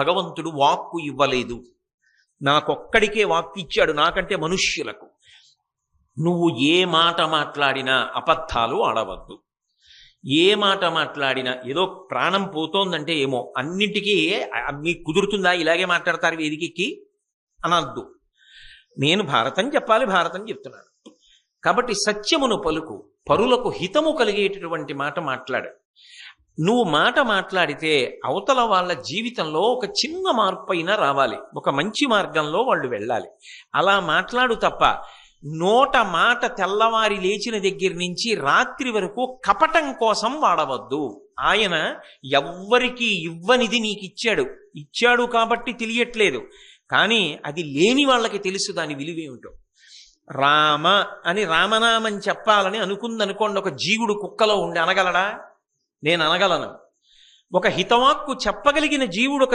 భగవంతుడు వాక్కు ఇవ్వలేదు. నాకొక్కడికే వాక్కు ఇచ్చాడు నాకంటే మనుష్యులకు. నువ్వు ఏ మాట మాట్లాడినా అబద్ధాలు ఆడవద్దు. ఏ మాట మాట్లాడినా ఏదో ప్రాణం పోతోందంటే ఏమో అన్నిటికీ మీకు కుదురుతుందా? ఇలాగే మాట్లాడతారు వేదికకి? అనద్దు. నేను భారతం చెప్పాలి భారతం చెప్తున్నాను. కాబట్టి సత్యమును పలుకు పరులకు హితము కలిగేటటువంటి మాట మాట్లాడు. నువ్వు మాట మాట్లాడితే అవతల వాళ్ళ జీవితంలో ఒక చిన్న మార్పు అయినా రావాలి. ఒక మంచి మార్గంలో వాళ్ళు వెళ్ళాలి. అలా మాట్లాడు తప్ప నోట మాట తెల్లవారి లేచిన దగ్గర నుంచి రాత్రి వరకు కపటం కోసం వాడవద్దు. ఆయన ఎవ్వరికీ ఇవ్వనిది నీకు ఇచ్చాడు ఇచ్చాడు కాబట్టి తెలియట్లేదు. కానీ అది లేని వాళ్ళకి తెలుసు దాని విలువేమిటో రామ అని రామనామం చెప్పాలని అనుకుందనుకోండి ఒక జీవుడు కుక్కలో ఉండి అనగలడా? నేను అనగలను ఒక హితవాక్కు చెప్పగలిగిన జీవుడు ఒక